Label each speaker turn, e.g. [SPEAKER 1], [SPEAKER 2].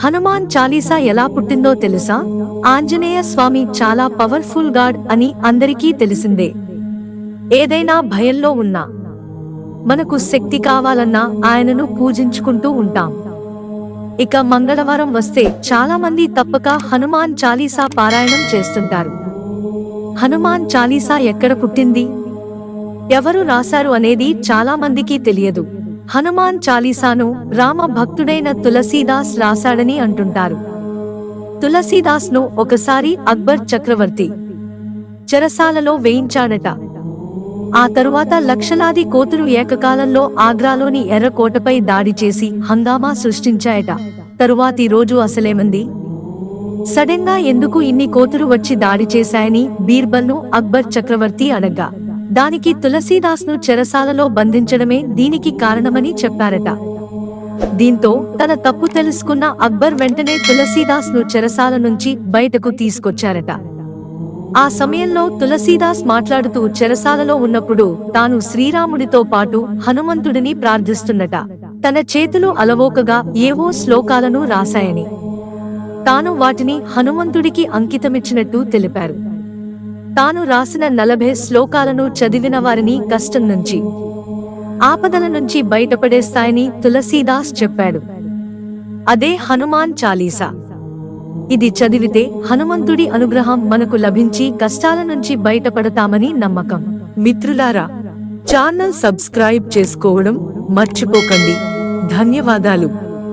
[SPEAKER 1] హనుమాన్ చాలీసా ఎలా పుట్టిందో తెలుసా? ఆంజనేయ స్వామి చాలా పవర్ఫుల్ గాడ్ అని అందరికీ తెలిసిందే. ఏదైనా భయంలో ఉన్నా మనకు శక్తి కావాలన్నా ఆయనను పూజించుకుంటూ ఉంటాం. ఇక మంగళవారం వస్తే చాలా మంది తప్పక హనుమాన్ చాలీసా పారాయణం చేస్తుంటారు. హనుమాన్ చాలీసా ఎక్కడ పుట్టింది? ఎవరు రాశారు అనేది చాలా మందికి తెలియదు. హనుమాన్ చాలీసాను రామ భక్తుడైన తులసీదాస్ రాశాడని అంటుంటారు. తులసీదాస్ను ఒకసారి అక్బర్ చక్రవర్తి చెరసాలలో వేయించాడట. ఆ తరువాత లక్షలాది కోతులు ఏకకాలంలో ఆగ్రాలోని ఎర్రకోటపై దాడి చేసి హంగామా సృష్టించాయట. తరువాతి రోజు అసలేమంది? సడన్గా ఎందుకు ఇన్ని కోతులు వచ్చి దాడి చేశాయని బీర్బల్ను అక్బర్ చక్రవర్తి అడగ్గా దానికి తులసీదాస్ను చెరసాలలో బంధించడమే దీనికి కారణమని చెప్పారట. దీంతో తన తప్పు తెలుసుకున్న అక్బర్ వెంటనే తులసీదాస్ను చెరసాల నుంచి బయటకు తీసుకొచ్చారట. ఆ సమయంలో తులసీదాస్ మాట్లాడుతూ చెరసాలలో ఉన్నప్పుడు తాను శ్రీరాముడితో పాటు హనుమంతుడిని ప్రార్థిస్తున్నట తన చేతులు అలవోకగా ఏవో శ్లోకాలను రాశాయని. తాను వాటిని హనుమంతుడికి అంకితమిచ్చినట్టు తెలిపారు. తాను రాసిన నలభై శ్లోకాలను చదివిన వారిని కష్టం నుంచి ఆపదల నుంచి బయటపడేస్తాయని తులసీదాస్ చెప్పాడు. అదే హనుమాన్ చాలీసా. ఇది చదివితే హనుమంతుడి అనుగ్రహం మనకు లభించి కష్టాల నుంచి బయటపడతామని నమ్మకం. మిత్రులారా ఛానల్ సబ్స్క్రైబ్ చేసుకోవడం మర్చిపోకండి. ధన్యవాదాలు.